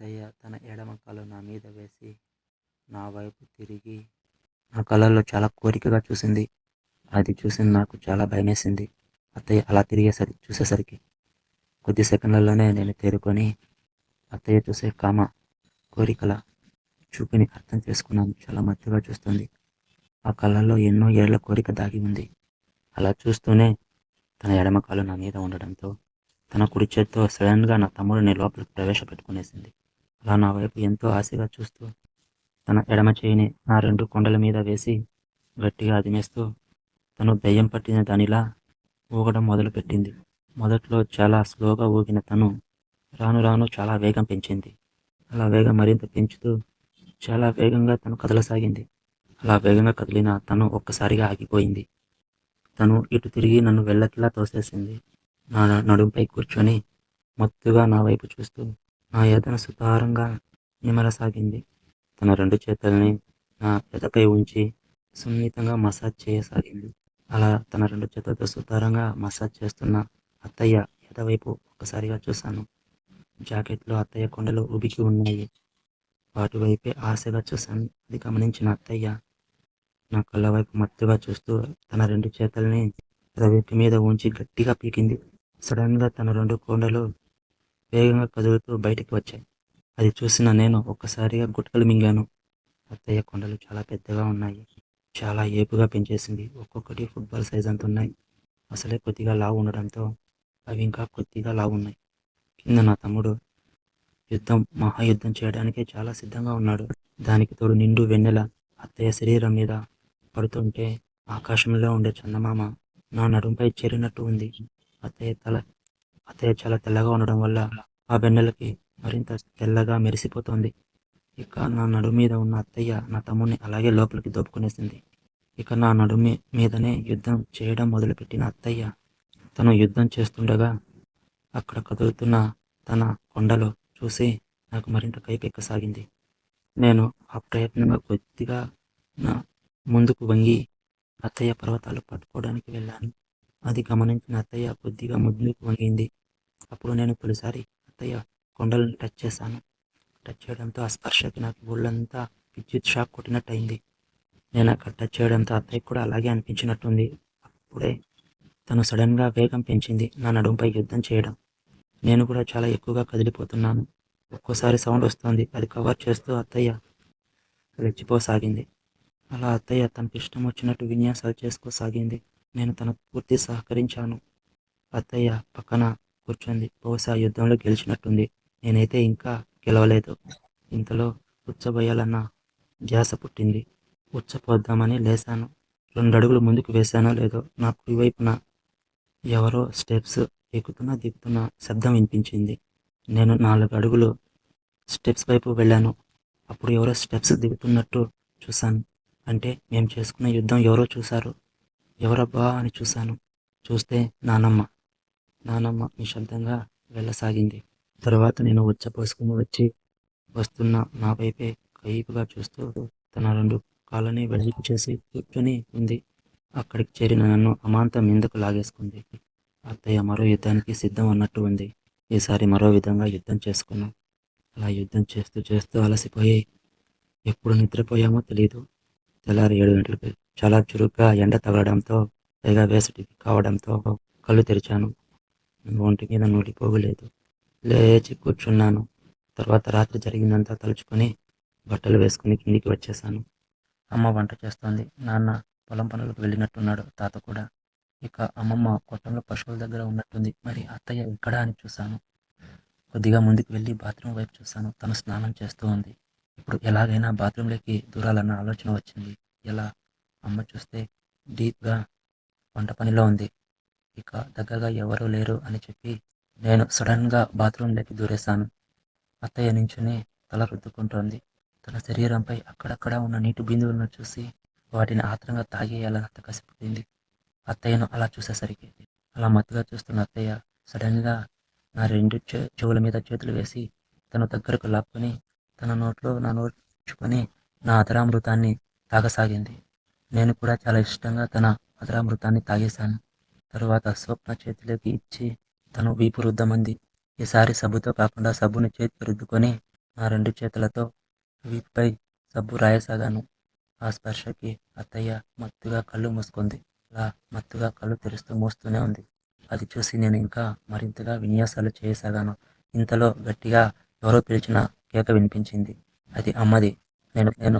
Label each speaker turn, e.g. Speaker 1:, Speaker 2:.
Speaker 1: అత్తయ్య తన ఎడమ కళ్ళు నా మీద వేసి నా వైపు తిరిగి నా కళ్ళల్లో చాలా కోరికగా చూసింది. అది చూసి నాకు చాలా భయమేసింది. అత్తయ్య అలా తిరిగేసరి చూసేసరికి కొద్ది సెకండ్లలోనే నేను తేరుకొని అత్తయ్య చూసే కామ కోరికల చూపుని అర్థం చేసుకున్నాను. చాలా మత్తుగా చూస్తుంది. ఆ కళ్ళల్లో ఎన్నో ఏళ్ళ కోరిక దాగి ఉంది. అలా చూస్తూనే తన ఎడమ కాలు నా మీద ఉండడంతో తన కుడి చేత్తో సడన్గా నా తమ్ముడిని లోపలికి ప్రవేశపెట్టుకునేసింది. అలా నా వైపు ఎంతో ఆశగా చూస్తూ తన ఎడమ చేయిని నా రెండు కొండల మీద వేసి గట్టిగా అదిమేస్తూ తను దయ్యం పట్టిన దానిలా ఊగడం మొదలుపెట్టింది. మొదట్లో చాలా స్లోగా ఊగిన తను రాను రాను చాలా వేగం పెంచింది. అలా వేగం మరింత పెంచుతూ చాలా వేగంగా తను కదలసాగింది. అలా వేగంగా కదిలిన తను ఒక్కసారిగా ఆగిపోయింది. తను ఇటు తిరిగి నన్ను వెళ్ళకిలా తోసేసింది. నా నడుంపై కూర్చొని మత్తుగా నా వైపు చూస్తూ నా ఎదను సుతారంగా నిమలసాగింది. తన రెండు చేతుల్ని నా ఎదపై ఉంచి సున్నితంగా మసాజ్ చేయసాగింది. అలా తన రెండు చేతులతో సుతారంగా మసాజ్ చేస్తున్న అత్తయ్య ఎదవైపు ఒక్కసారిగా చూశాను. జాకెట్లో అత్తయ్య కొండలు ఉబికి ఉన్నాయి. వాటి వైపే ఆశగా చూశాను. అది గమనించిన అత్తయ్య నా కళ్ళ వైపు మత్తుగా చూస్తూ తన రెండు చేతుల్ని ఎదవైపు మీద ఉంచి గట్టిగా పీకింది. సడన్గా తన రెండు కొండలు వేగంగా కదులుతూ బయటికి వచ్చాయి. అది చూసిన నేను ఒక్కసారిగా గుట్టలు మింగాను. అత్తయ్య కొండలు చాలా పెద్దగా ఉన్నాయి. చాలా ఏపుగా పెంచేసింది. ఒక్కొక్కటి ఫుట్బాల్ సైజ్ అంత ఉన్నాయి. అసలే కొద్దిగా లావు ఉండడంతో అవి ఇంకా కొద్దిగా లావు ఉన్నాయి. కింద నా తమ్ముడు యుద్ధం మహాయుద్ధం చేయడానికే చాలా సిద్ధంగా ఉన్నాడు. దానికి తోడు నిండు వెన్నెల అత్తయ్య శరీరం మీద పడుతుంటే ఆకాశంలో ఉండే చందమామ నా నడుంపై చేరినట్టు ఉంది. అత్తయ్య తల అత్తయ్య చాలా తెల్లగా ఉండడం వల్ల ఆ వెన్నెలకి మరింత తెల్లగా మెరిసిపోతోంది. ఇక నా నడుము మీద ఉన్న అత్తయ్య నా తమ్ముడిని అలాగే లోపలికి దోపుకునేసింది. ఇక నా నడుము మీదనే యుద్ధం చేయడం మొదలుపెట్టిన అత్తయ్య తను యుద్ధం చేస్తుండగా అక్కడ కదులుతున్న తన కొండలో చూసి నాకు మరింత కైపెక్కసాగింది. నేను ఆ ప్రయత్నంగా కొద్దిగా నా ముందుకు వంగి అత్తయ్య పర్వతాలు పట్టుకోవడానికి వెళ్ళాను. అది గమనించిన అత్తయ్య కొద్దిగా ముందుకు వంగింది. అప్పుడు నేను తొలిసారి అత్తయ్య కొండలను టచ్ చేశాను. టచ్ చేయడంతో ఆ స్పర్శకి నాకు ఒళ్ళంతా విద్యుత్ షాక్ కొట్టినట్టు అయింది నేను అక్కడ టచ్ చేయడంతో అత్తయ్య కూడా అలాగే అనిపించినట్టుంది. అప్పుడే తను సడన్గా వేగం పెంచింది నా నడుంపై యుద్ధం చేయడం. నేను కూడా చాలా ఎక్కువగా కదిలిపోతున్నాను. ఒక్కోసారి సౌండ్ వస్తుంది. అది కవర్ చేస్తూ అత్తయ్య రెచ్చిపోసాగింది. అలా అత్తయ్య తనకిష్టం వచ్చినట్టు విన్యాసాలు చేసుకోసాగింది. నేను తన పూర్తి సహకరించాను. అత్తయ్య పక్కన కూర్చుంది. బహుశా యుద్ధంలో గెలిచినట్టుంది. నేనైతే ఇంకా గెలవలేదు. ఇంతలో ఉచ్చబోయాలన్న ధ్యాస పుట్టింది. ఉచ్చపోద్దామని లేశాను. రెండు అడుగులు ముందుకు వేశానో లేదో నా కుడివైపున ఎవరో స్టెప్స్ ఎక్కుతున్నా దిగుతున్న శబ్దం వినిపించింది. నేను నాలుగు అడుగులు స్టెప్స్ వైపు వెళ్ళాను. అప్పుడు ఎవరో స్టెప్స్ దిగుతున్నట్టు చూశాను. అంటే మేము చేసుకున్న యుద్ధం ఎవరో చూశారు. ఎవరబ్బా అని చూశాను. చూస్తే నానమ్మ నానమ్మ నిశ్శబ్దంగా వెళ్ళసాగింది. తర్వాత నేను ఉచ్చపోసుకుని వచ్చి వస్తున్న నా వైపే కయ్యిపుగా చూస్తూ తన రెండు కాళ్ళని వెడల్పు చేసి కూర్చొని ఉంది. అక్కడికి చేరిన నన్ను అమాంతం ఎందుకు లాగేసుకుంది? అత్తయ్య మరో యుద్ధానికి సిద్ధం అన్నట్టు ఉంది. ఈసారి మరో విధంగా యుద్ధం చేసుకున్నాం. అలా యుద్ధం చేస్తూ చేస్తూ అలసిపోయి ఎప్పుడు నిద్రపోయామో తెలియదు తెల్లారి ఏడు గంటలకు చాలా చురుగ్గా ఎండ తగలడంతో పైగా వేసటి కావడంతో కళ్ళు తెరిచాను. ఒంటి మీద నూటి పోగులేదు లేచి కూర్చున్నాను. తర్వాత రాత్రి జరిగిందంతా తలుచుకొని బట్టలు వేసుకుని కిందికి వచ్చేసాను అమ్మ వంట చేస్తోంది. నాన్న పొలం పనులకు వెళ్ళినట్టున్నాడు. తాత కూడా. ఇక అమ్మమ్మ కొట్టంలో పశువుల దగ్గర ఉన్నట్టుంది. మరి అత్తయ్య ఎక్కడా అని చూశాను. కొద్దిగా ముందుకు వెళ్ళి బాత్రూమ్ వైపు చూశాను. తను స్నానం చేస్తూ ఉంది ఇప్పుడు ఎలాగైనా బాత్రూంలోకి దూరాలన్న ఆలోచన వచ్చింది. ఎలా అమ్మ చూస్తే డీప్గా వంట పనిలో ఉంది. ఇక దగ్గరగా ఎవరూ లేరు అని చెప్పి నేను సడన్గా బాత్రూంలోకి దూరేశాను. అత్తయ్య నించుని తల రుద్దుకుంటోంది. తన శరీరంపై అక్కడక్కడ ఉన్న నీటి బిందువులను చూసి వాటిని ఆత్రంగా తాగేయాలన్నంత కసిపుట్టింది. అత్తయ్యను అలా చూసేసరికి అలా మత్తుగా చూస్తున్న అత్తయ్య సడన్గా నా రెండు చెవుల మీద చేతులు వేసి తన దగ్గరకు లాక్కొని తన నోట్లో నా నోట్ ఉంచుకొని నా అధరామృతాన్ని తాగసాగింది. నేను కూడా చాలా ఇష్టంగా తన మధురామృతాన్ని తాగేశాను. తరువాత స్వప్న చేతిలోకి ఇచ్చి తను వీపు రుద్దమంది ఈసారి సబ్బుతో కాకుండా సబ్బుని చేతికి రుద్దుకొని నా రెండు చేతులతో వీపుపై సబ్బు రాయసాగాను. ఆ స్పర్శకి అత్తయ్య మత్తుగా కళ్ళు మూసుకుంది. అలా మత్తుగా కళ్ళు తెరుస్తూ మూస్తూనే ఉంది. అది చూసి నేను ఇంకా మరింతగా విన్యాసాలు చేయసాగాను. ఇంతలో గట్టిగా ఎవరో పిలిచిన కేక వినిపించింది. అది అమ్మది. నేను నేను